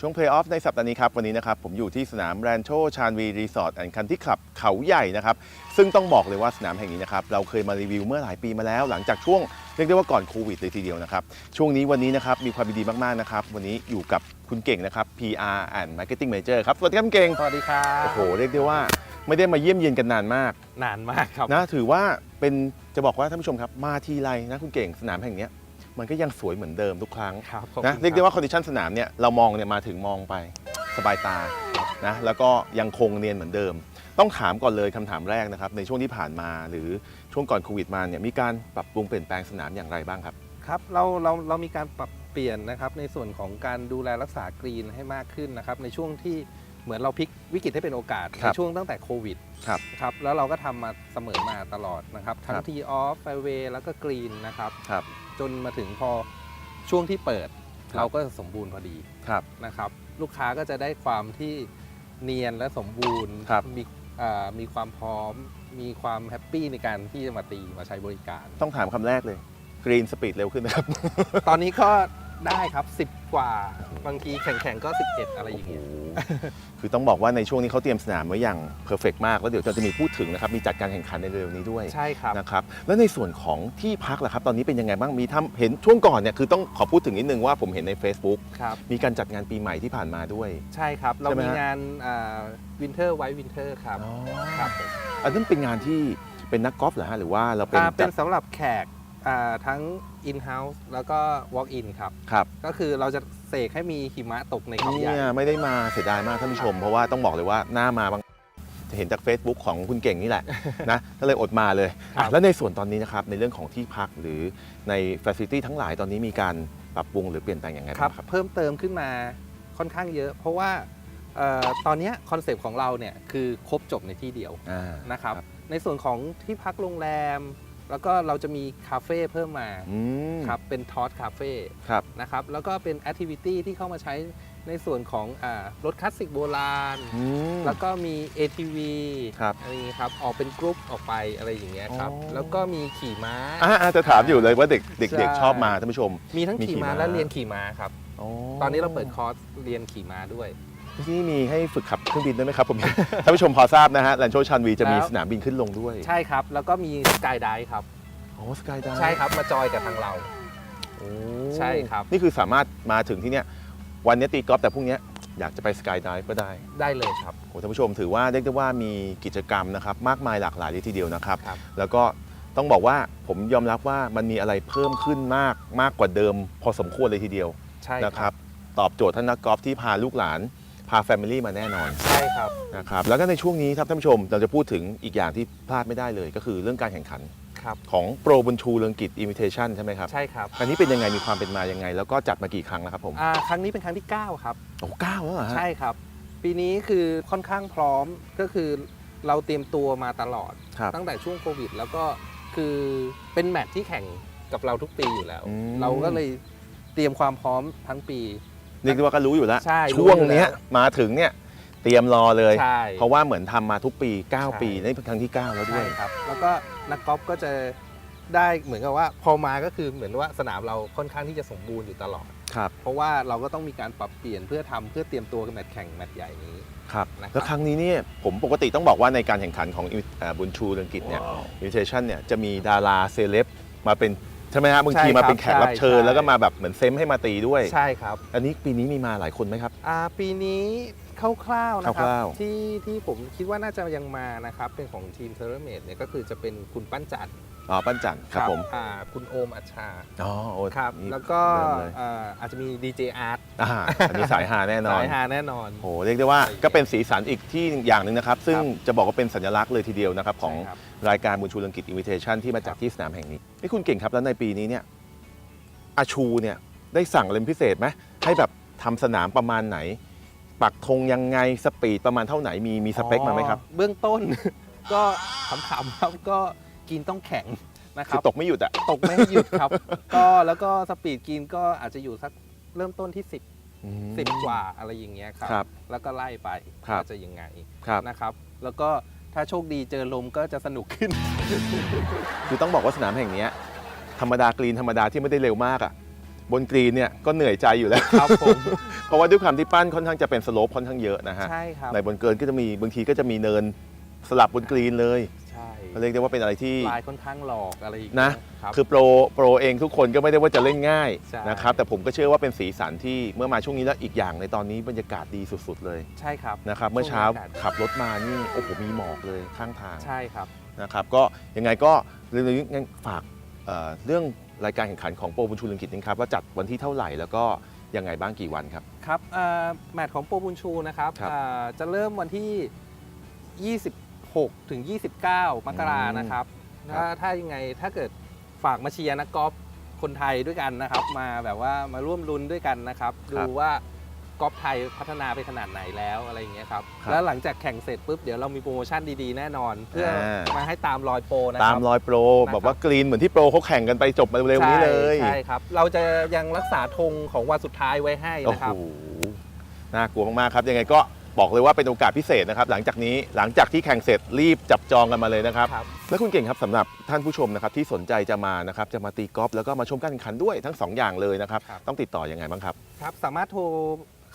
ช่วงเพลย์ออฟในสัปดาห์นี้ครับ วันนี้นะครับผมอยู่ที่สนามแรนโชชานวีรีสอร์ทแอนด์คันที่คลับเขาใหญ่นะครับ ซึ่งต้องบอกเลยว่าสนามแห่งนี้นะครับ เราเคยมารีวิวเมื่อหลายปีมาแล้ว หลังจากช่วงเรียกได้ว่าก่อนโควิดเลยทีเดียวนะครับ ช่วงนี้วันนี้นะครับมีความยินดีมาก ๆ นะครับ วันนี้อยู่กับคุณเก่งนะครับ PR and Marketing Manager ครับ สวัสดีครับคุณเก่ง สวัสดีครับโอ้โหเรียกได้ว่าไม่ได้มาเยี่ยมเยียนกันนานมาก นานมากครับนะถือว่าเป็นจะบอกว่าท่านผู้ชมครับมาทีไรนะคุณเก่งสนามแห่งเนี้ย มันก็ยังสวยเหมือนเดิมทุกครั้งครับขอบนะคุณเรียกได้คบว่าคอนดิชันสนามเนี่ยเรามองเนี่ยมาถึงมองไปสบายตานะแล้วก็ยังคงเนียนเหมือนเดิม ต้องถามก่อนเลยคำถามแรกนะครับในช่วงที่ผ่านมาหรือช่วงก่อนโควิดมาเนี่ยมีการปรับปรุงเปลี่ยนแปลงสนามอย่างไรบ้างครับ ครับเราเราเรามีการปรับเปลี่ยนนะครับในส่วนของการดูแลรักษากรีนให้มากขึ้นนะครับในช่วงที่เหมือนเราพลิกวิกฤตให้เป็นโอกาสคในรับช่วงตั้งแต่โควิดครับครับแล้วเราก็ทำมาเสมอมาตลอดนะครับ ทั้คงรับ ทีออฟไฟเวย์แล้วก็กรีนนะครับครับ จนมาถึงพอช่วงที่เปิด ครับ เราก็สมบูรณ์พอดีครับ นะครับ ลูกค้าก็จะได้ความที่เนียนและสมบูรณ์ครับ มีอ่ามีความพร้อม มีความแฮปปี้ในการที่จะมาตีมาใช้บริการ ต้องถามคำแรกเลยกรีนสปีดเร็วขึ้นนะครับ ตอนนี้ก็ ได้ครับ 10 กว่า บางทีแข่งๆก็ 11 อะไรอย่างเงี้ย คือต้องบอกว่าในช่วงนี้เขาเตรียมสนามไว้อย่างเพอร์เฟกมาก แล้วเดี๋ยวจะมีพูดถึงนะครับ มีจัดการแข่งขันในเร็วๆนี้ด้วยใช่ครับ นะครับ แล้วในส่วนของที่พักล่ะครับ ตอนนี้เป็นยังไงบ้าง มีทำเห็นช่วงก่อนเนี่ย คือต้องขอพูดถึงนิดนึงว่าผมเห็นใน Facebook ครับ มีการจัดงานปีใหม่ที่ผ่านมาด้วย ใช่ครับ เราใช่ไหมมีฮะ งานวินเทอร์ไวท์วินเทอร์ครับ ครับผมอันนั้นเป็นงานที่เป็นนักกอล์ฟเหรอฮะ หรือว่าเราเป็นอ่าเป็จันดสำหรับแขกอ่า ทั้ง in-house แล้วก็ walk-in ครับ ครับ ก็คือเราจะเสกให้มีหิมะตกในเขาใหญ่เนี่ยไม่ได้มาเสียดายมากท่านผู้ชม เพราะว่าต้องบอกเลยว่าหน้ามาบางจะเห็นจาก Facebook ของคุณเก่งนี่แหละ นะก็เลยอดมาเลยครับอะแล้วในส่วนตอนนี้นะครับ ในเรื่องของที่พักหรือในฟ a c i l i t y ทั้งหลายตอนนี้มีการปรับปรุงหรือเปลี่ยนแปลงอย่างไรครับ้าบงครับ เพิ่มเติมขึ้นมาค่อนข้างเยอะ เพราะว่าเอ่อตอนเนี้คอนเซปต์ของเราเนี่ยคือครบจบในที่เดียวอ่า นะครับครับในส่วนของที่พักโรงแรม แล้วก็เราจะมีคาเฟ่เพิ่มมาอืมครับเป็นทอสคาเฟ่ครับ นะครับแล้วก็เป็นแอคทิวิตี้ที่เข้ามาใช้ในส่วนของอารถคลาสสิกโบราณ อืม แล้วก็มี ATV ครับอะไรอย่างนี้ครับออกเป็นกรุ๊ปออกไปอะไรอย่างเงี้ยครับ อ๋อ แล้วก็มีขี่ม้า อ่าอ่าจะถามอยู่เลยว่าเด็กเด็กใช่เด็กชอบมาท่านผู้ชม มีทั้งมีขี่ขี่ม้าม้า และเรียนขี่ม้าครับอ๋อตอนนี้เราเปิดคอร์สเรียนขี่ม้าด้วย ที่นี่มีให้ฝึกขับเครื่องบินด้วยไหมครับผมท่านผู้ชมพอทราบนะฮะแลนโชชันวีจะมีแล้ว สนามบินขึ้นลงด้วยใช่ครับ แล้วก็มีสกายไดครับ โอ้สกายดาใช่ครับ มาจอยกับทางเรา ใช่ครับ นี่คือสามารถมาถึงที่เนี้ยวันนี้ตีกอล์ฟแต่พรุ่งเนี้ยอยากจะไปสกายดิฟก็ได้ ได้เลยครับ โอ้ท่านผู้ชมถือว่าเรียกได้ว่ามีกิจกรรมนะครับมากมายหลากหลายเลยทีเดียวนะครับ ครับ แล้วก็ต้องบอกว่าผมยอมรับว่ามันมีอะไรเพิ่มขึ้นมากมากกว่าเดิม พอสมควรเลยทีเดียวใช่ นะคครัรับบตอบโจทย์ท่านนักกอล์ฟที่พาลูกหลาน พาแฟมิลี่มาแน่นอนใช่ครับนะครับแล้วก็ในช่วงนี้ครับท่านผู้ชมเราจะพูดถึงอีกอย่างที่พลาดไม่ได้เลย ก็คือเรื่องการแข่งขันครับของโปรบุญชูเรืองกิจอิมิเทชันใช่ไหมครับใช่ครับอันนี้เป็นยังไงมีความเป็นมายังไง แล้วก็จัดมากี่ครั้งแล้วครับผมอ่าครั้งนี้เป็นครั้งที่ 9 ครับโอ้เก้าแล้วเหรอฮะใช่ครับ ปีนี้คือค่อนข้างพร้อมก็คือเราเตรียมตัวมาตลอด ครับ ตั้งแต่ช่วงโควิด แล้วก็คือเป็นแมตช์ที่แข่งกับเราทุกปีอยู่แล้ว อืม เราก็เลยเตรียมความพร้อมทั้งปี เรียกได้ว่าก็รู้อยู่แล้ว ใช่รู้ช่วงอยู่แล้วเนี้ยมาถึงเนี่ยเตรียมรอเลย ใช่ เพราะว่าเหมือนทำมาทุกปีใช่9ปีนี่เป็นครั้งที่ 9 แล้วด้ใช่วยครับ แล้วก็นักกอล์ฟก็จะได้เหมือนกับว่าพอมาก็คือเหมือนว่าสนามเราค่อนข้างที่จะสมบูรณ์อยู่ตลอด ครับ เพราะว่าเราก็ต้องมีการปรับเปลี่ยนเพื่อทำเพื่อเตรียมตัวกับแมตช์แข่งแมตช์ใหญ่นี้ ครับ นะครับ แล้วครั้งนี้เนี่ยผมปกติต้องบอกว่าในการแข่งขันของเอ่อบุญชูเรืองกิจเนี่ย อิมิเทชันเนี่ยจะมีดาราเซเลบมาเป็น ใช่ไหมฮะบางทีใช่ครับมาเป็นแขกรับเชิญใช่ แล้วก็มาแบบเหมือนเซมให้มาตีด้วย ใช่ครับอันนี้ปีนี้มีมาหลายคนไหมครับ อ่าปีนี้ คร่าวๆนะครัคร่าวบๆที่ที่ผมคิดว่าน่าจะยังมานะครับ เป็นของทีมเทอร์เมดเนี่ยก็คือจะเป็นคุณปั้นจันทร์อ๋อปั้นจันทร์ครับผมอ่าคุณโอมอัชชาอ๋อโอ้ครับ นี่แล้วก็เริ่มเลยอ่าอาจจะมีดีเจอาร์ตอ่าอันนี้สายฮาแน่นอน สายฮาแน่นอน โหเรียกได้ว่าก็เป็นสีสันอีกที่อย่างหนึ่งนะครับ ซึ่งครับจะบอกว่าเป็นสัญลักษณ์เลยทีเดียวนะครับของใช่ครับ รายการบุญชูเรืองกิจอินวิเทชันที่มาจากที่สนามแห่งนี้นี่คุณเก่งครับแล้วในปีนี้เนี่ยอาชูเนี่ยได้สั่งอะไรเป็นพิเศษไหมให้แบบทำสนามประมาณไหน ปักธงยังไงสปีดประมาณเท่าไหนมีมีสเปคมาไหมครับอ๋อเบื้องต้น ก็ขำๆครับก็กินต้องแข็งนะคคืรัอบตกไม่หยุดอะตกไม่ให้หยุดครับ ก็แล้วก็สปีดกินก็อาจจะอยู่สักเริ่มต้นที่ 10 อืม 10 กว่าอะไรอย่างเงี้ยครับครับแล้วก็ไล่ไปครับ ว่าจะยังไงครับ นะครับ แล้วก็ถ้าโชคดีเจอลมก็จะสนุกขึ้น คือต้องบอกว่าสนามแห่งเนี้ยธรรมดากรีนธรรมดาที่ไม่ได้เร็วมากอะบนกรีนเนี่ยก็เหนื่อยใจอยู่แล้ว ครับผมพ เพราะว่าด้วยความที่ปั้นค่อนข้างจะเป็นสโลปค่อนข้างเยอะนะฮะใช่ครับในบนเกินก็จะมีบางทีก็จะมีเนินสลับบนกรีนเลยใช่ก็เรียกได้ว่าเป็นอะไรที่ลายค่อนข้างหลอกอะไรอย่างนะเงี้ยครับคือโปรโปรเองทุกคนก็ไม่ได้ว่าจะเล่นง่ายใช่นะครับแต่ผมก็เชื่อว่าเป็นสีสันที่เมื่อมาช่วงนี้แล้วอีกอย่างในตอนนี้บรรยากาศดีสุด ๆ เลยใช่ครับนะครับเมื่อเช้าช่วงนี้อากาศขับรถมานี่โอ้โหมีหมอกเลยข้างทางใช่ครับนะครับก็ยังไงก็เรื่องนี้งั้นฝากเอ่อเรื่องรายการแข่งขันของโปรบุญชูลังกิจนะครับว่าจัดวันที่เท่าไหร่แล้วก็ ยังไงบ้างกี่วันครับ ครับเอ่อแมตช์ของโปรบุญชูนะครับครับเอ่อจะเริ่มวันที่ 26 ถึง 29 มกรานะครับครับ ถ้าถ้ายังไงถ้าเกิดฝากมาเชียร์นักกอล์ฟคนไทยด้วยกันนะครับ มาแบบว่ามาร่วมลุ้นด้วยกันนะครับ ดูว่า กอล์ฟไทยพัฒนาไปขนาดไหนแล้วอะไรอย่างเงี้ยครับ ครับแล้วหลังจากแข่งเสร็จปุ๊บเดี๋ยวเรามีโปรโมชั่นดีๆ แน่นอน เพื่ออามาให้ตามรอยโปรนะคตารัมบรอยโปรนะครับ แบบว่ากรีนเหมือนที่โปรเขาแข่งกันไปจบมาเร็วๆนี้เลยใช่ใช่ครับ เราจะยังรักษาธงของวันสุดท้ายไว้ให้โอ้นะโหครับ น่ากลัวมากๆครับ ยังไงก็บอกเลยว่าเป็นโอกาสพิเศษนะครับ หลังจากนี้หลังจากที่แข่งเสร็จรีบจับจองกันมาเลยนะครับ ครับ แล้วคุณเก่งครับสำหรับท่านผู้ชมนะครับที่สนใจจะมานะครับจะมาตีกอล์ฟแล้วก็มาชมการแข่งขันด้วยทั้งสองอย่างเลยนะครับครับ ต้องติดต่อยังไงบ้างครับ ครับ สามารถโทร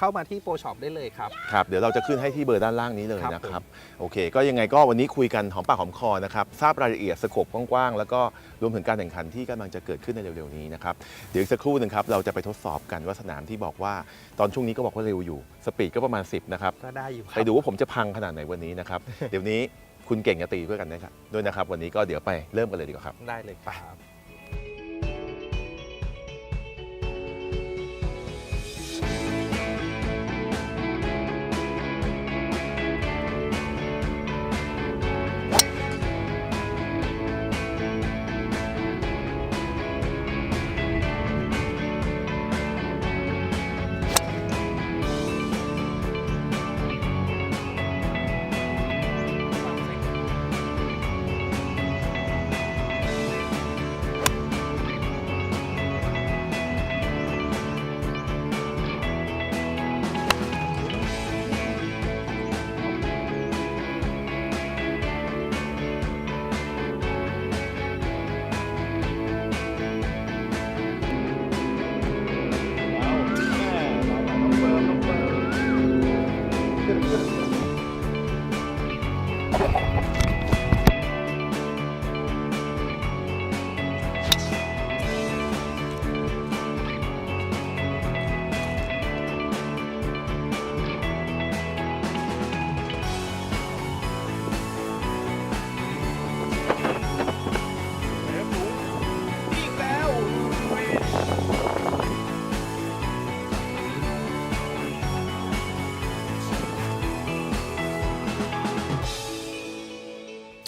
เข้ามาที่โปรช็อปได้เลยครับ ครับ เดี๋ยวเราจะขึ้นให้ที่เบอร์ด้านล่างนี้เลยครับ นะครับ โอเค ก็ยังไงก็วันนี้คุยกันหอมปากหอมคอนะครับ ทราบรายละเอียดสโคปกว้างๆ แล้วก็รวมถึงการแข่งขันที่กำลังจะเกิดขึ้นในเร็วๆนี้นะครับ เดี๋ยวอีกสักครู่หนึ่งครับ เราจะไปทดสอบกันว่าสนามที่บอกว่าตอนช่วงนี้ก็บอกว่าเร็วอยู่ สปีดก็ประมาณ 10 นะครับ ก็ได้อยู่ครับไปดูว่าผมจะพังขนาดไหนวันนี้นะครับ เดี๋ยวนี้คุณเก่งจะตีด้วยกันนะครับด้วยนะครับ วันนี้ก็เดี๋ยวไปเริ่มกันเลยดีกว่าครับ ได้เลยครับ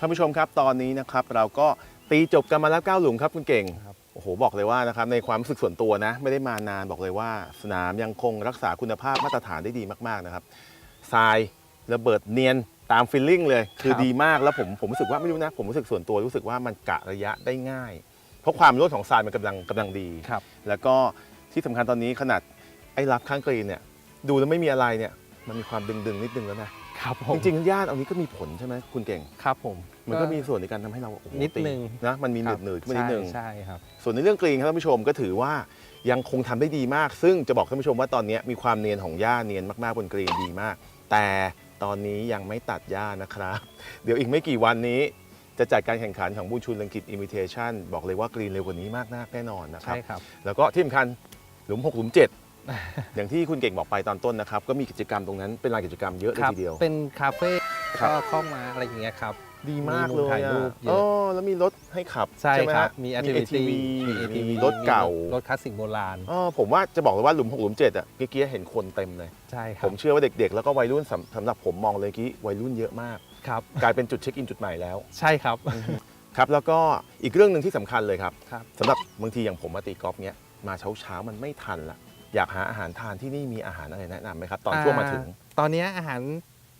ท่านผู้ชมครับตอนนี้นะครับเราก็ตีจบกันมาแล้ว9หลุมครับคุณเก่งครับ โอ้โหบอกเลยว่านะครับในความรู้สึกส่วนตัวนะ ไม่ได้มานานบอกเลยว่า สนามยังคงรักษาคุณภาพมาตรฐานได้ดีมากๆนะครับทรายระเบิดเนียนตามฟิลลิ่งเลย คือครับ ดีมากแล้วผมผมรู้สึกว่าไม่รู้นะ ผมรู้สึกส่วนตัวรู้สึกว่ามันกะระยะได้ง่าย เพราะความร่วนของทรายมันกำลังกำลังดี ครับ แล้วก็ที่สำคัญตอนนี้ขนาดไอ้รับข้างกรีนเนี่ยดูแล้วไม่มีอะไรเนี่ยมันมีความดึงๆนิดนึงแล้วนะ ครับผมจริงๆย่านเอานี้ก็มีผลใช่ไหมคุณเก่ง ครับผม มันก็มีส่วนในการทำให้เราโอ้โหนิดตีนึงนะมันมีหคนืรัดบหนืดขึ้นมานิดนึง ใช่ใช่ครับ ส่วนในเรื่องกรีนครับท่านผู้ชมก็ถือว่ายังคงทำได้ดีมาก ซึ่งจะบอกท่านผู้ชมว่าตอนนี้มีความเนียนของหญ้าเนียนมากๆบนกรีนดีมาก แต่ตอนนี้ยังไม่ตัดหญ้านะครับ เดี๋ยวอีกไม่กี่วันนี้ จะจัดการแข่งขันของบุญชุนลังกิตอิมิเทชันบอกเลยว่ากรีนเร็วกว่านี้มากนักแน่นอนนะครับ ใช่ครับ แล้วก็ที่สำคัญหลุม 6 หลุม 7 อย่างที่คุณเก่งบอกไปตอนต้นนะครับ ก็มีกิจกรรมตรงนั้นเป็นลานกิจกรรมเยอะเลยครับทีเดียว เป็นคาเฟ่ครับ ก็เข้ามาอะไรอย่างเงี้ยครับ ดีมากมีมุเลมยถ่ายรูปเยอะ อ๋อแล้วมีรถให้ขับใช่ไหมครับฮะมีมี activity ATV มีรถเก่า รถคลาสสิกโบราณ อ๋อผมว่าจะบอกเลยว่าหลุม6หลุม7อะเมื่อกี้เห็นคนเต็มเลย ใช่คผรับมเชื่อว่าเด็กๆ แล้วก็วัยรุ่นสำสำหรับผมมองเลยกี้วัยรุ่นเยอะมาก ครับ กลายเป็นจุดเช็คอินจุดใหม่แล้วใช่ครับ ครับแล้วก็อีกเรื่องหนึ่งที่สำคัญเลยครับครับ สำหรับบางทีอย่างผมมาตีกอล์ฟเนี้ยมาเช้าๆมันไม่ทันละ อยากหาอาหารทานที่นี่มีอาหารอะไรแนะนำไหมครับ ตอนช่วงมาถึง ตอนนี้อาหาร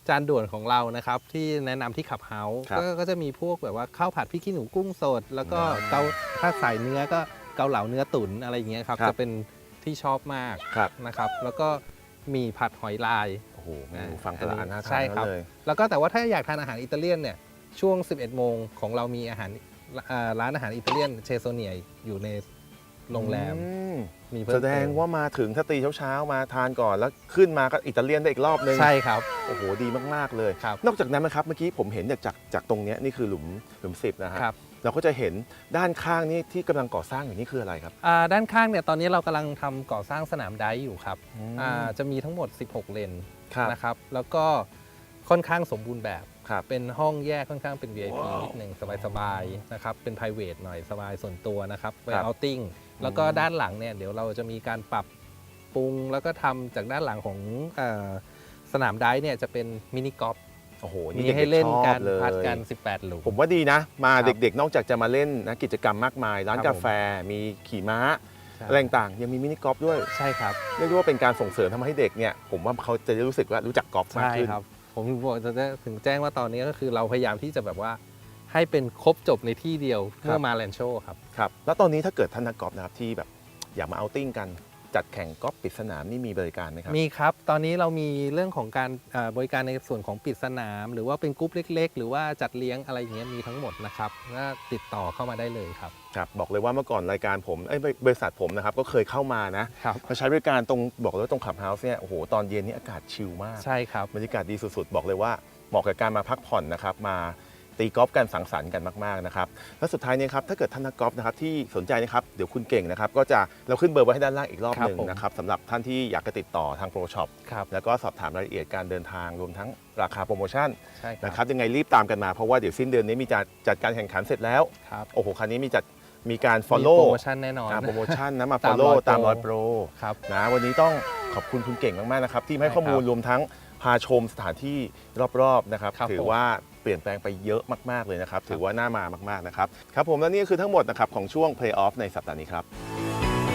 จานด่วนของเรานะครับ ที่แนะนำที่ขับเฮาส์ครับ ก็ก็จะมีพวกแบบว่าข้าวผัดพริกขี้หนูกุ้งสด แล้วก็อ่าเกาถ้าใส่เนื้อก็เกาเหลาเนื้อตุ๋นอะไรอย่างเงี้ยครับครับจะเป็นที่ชอบมากครับนะครับ แล้วก็มีผัดหอยลาย โอ้โหเมนูฟังแต่ละอันน่าทานใช่ครับเลย แล้วก็แต่ว่าถ้าอยากทานอาหารอิตาเลียนเนี่ยช่วง 11 โมงของเรามีอาหารอ่าร้านอาหารอิตาเลียนเชโซเนียอยู่ใน โรงแรม อืมมีเพิ่มแสดงเติมว่ามาถึงถ้าตีเช้าๆมาทานก่อนแล้วขึ้นมาก็อิตาเลียนได้อีกรอบนึง ใช่ครับ โอ้โห ดีมาก ๆ เลย ครับนอกจากนั้นนะครับเมื่อกี้ผมเห็นจากจากจากตรงเนี้ยนี่คือหลุมหลุมสิบนะฮะครับ เราก็จะเห็นด้านข้างนี่ที่กำลังก่อสร้างอยู่นี่คืออะไรครับ อ่าด้านข้างเนี่ยตอนนี้เรากำลังทำก่อสร้างสนามไดฟ์อยู่ครับอ่าจะมีทั้งหมด 16 เลนครับนะครับ แล้วก็ค่อนข้างสมบูรณ์แบบ ครับ เป็นห้องแยกค่อนข้างเป็น VIP ว้าวนิดหนึ่งสบายๆนะครับ เป็น p r i v a t หน่อยสบายส่วนตัวนะครับไปครับ เอาติ้ง แล้วก็ด้านหลังเนี่ยเดี๋ยวเราจะมีการปรับปรุงแล้วก็ทำจากด้านหลังของเออสนามไดฟ์เนี่ยจะเป็นมินิกอล์ฟโอ้โหมีนี่ให้ด็กๆเล่นชอบกันเลยพัดกัน 18 หลุม ผมว่าดีนะ มาครับเด็กๆ นอกจากจะมาเล่นนะกิจกรรมมากมาย ร้านครับกาแฟมีขี่ม้าใช่อะไรต่างๆยังมีมินิกอล์ฟด้วยใช่ครับ เรียกได้ว่าเป็นการส่งเสริมทำให้เด็กเนี่ยผมว่าเขาจะได้รู้สึกว่ารู้จักกอล์ฟมากใช่ขึ้น ครับ ผมบอกจะได้ถึงแจ้งว่าตอนนี้ก็คือเราพยายามที่จะแบบว่า ให้เป็นครบจบในที่เดียวครับเมื่อมาแลนโชครับ ครับ แล้วตอนนี้ถ้าเกิดท่านนักกอล์ฟนะครับที่แบบอยากมาเอาติ้งกันจัดแข่งกอล์ฟปิดสนามนี่มีบริการไหมครับ มีครับ ตอนนี้เรามีเรื่องของการเอ่อบริการในส่วนของปิดสนาม หรือว่าเป็นกรุ๊ปเล็ก ๆ หรือว่าจัดเลี้ยงอะไรอย่างเงี้ยมีทั้งหมดนะครับก็ติดต่อเข้ามาได้เลยครับ ครับ บอกเลยว่าเมื่อก่อนรายการผมเอ้ยบริษัทผมนะครับก็เคยเข้ามานะครับมาใช้บริการตรงบอกเลยว่าตรงขับเฮาส์เนี่ยโอ้โหตอนเย็นนี่อากาศชิลมาก ใช่ครับ บรรยากาศดีสุดๆ บอกเลยว่าเหมาะกับการมาพักผ่อนนะครับมา ตีกอล์ฟกันสังสรรค์กันมากๆนะครับและสุดท้ายนี้ครับถ้าเกิดท่านนักกอล์ฟนะครับที่สนใจนะครับเดี๋ยวคุณเก่งนะครับก็จะเราขึ้นเบอร์ไว้ให้ด้านล่างอีกรอบครับหนึ่งผมนะครับสำหรับท่านที่อยากจะติดต่อทางโปรช็อปครับแล้วก็สอบถามรายละเอียดการเดินทางรวมทั้งราคาโปรโมชั่นใช่คนะครัรับยังไงรีบตามกันมาเพราะว่าเดี๋ยวสิ้นเดือนนี้มีจัดจัดการแข่งขันเสร็จแล้วครับโอ้โหครั้นี้มีจัดมีการมี follow โปรโมชั่นแน่นอนอ่าโปรโมชั่นนะมาตาม follow ร้อยโปรตามร้อยโปรครับนะวันนี้ต้องขอบคุณคุณเก่งมากๆนะครับที่ให้ใช่ข้อมูลครับรวมทั้งพาชมสถานที่รอบๆนะครับครับถือผมว่า เปลี่ยนแปลงไปเยอะมากๆเลยนะครับ ถือว่าน่ามามากๆนะครับ ครับผมและนี่คือทั้งหมดนะครับของช่วง Play Off ในสัปดาห์นี้ครับ